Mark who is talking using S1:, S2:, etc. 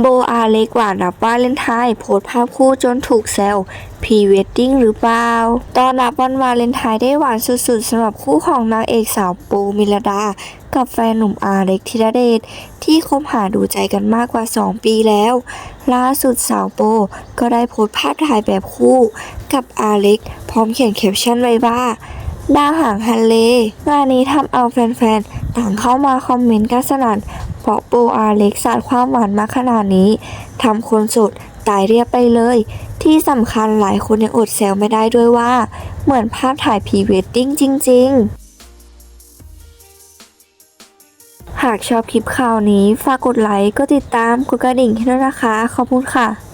S1: โบอาเล็กหวานรับวาเลนไทน์โพสภาพคู่จนถูกแซวพรีเวดดิ้งหรือเปล่า ตอนรับวันวาเลนไทน์ได้หวานสุดๆสำหรับคู่ของนางเอกสาวปูมิลดา กับแฟนหนุ่มอาเล็กธีรเดชที่คบหาดูใจกันมากกว่า 2 ปีแล้ว ล่าสุดสาวโปก็ได้โพสภาพถ่ายแบบคู่กับอาเล็ก พร้อมเขียนแคปชั่นไว้ว่าดาวหางฮันเลงานนี้ทำเอาแฟนๆต่างเข้ามาคอมเมนต์กันสนั่น เพราะโปอาเล็กสาดความหวานมาขนาดนี้ทำคนโสดตายเรียบไปเลย ที่สำคัญหลายคนยังอดแซวไม่ได้ด้วยว่า เหมือนภาพถ่ายพรีเวดดิ้งจริง ๆหากชอบคลิปข่าวนี้ ฝากกดไลค์ กดติดตาม กดกระดิ่งให้ด้วยนะคะ ขอบคุณค่ะ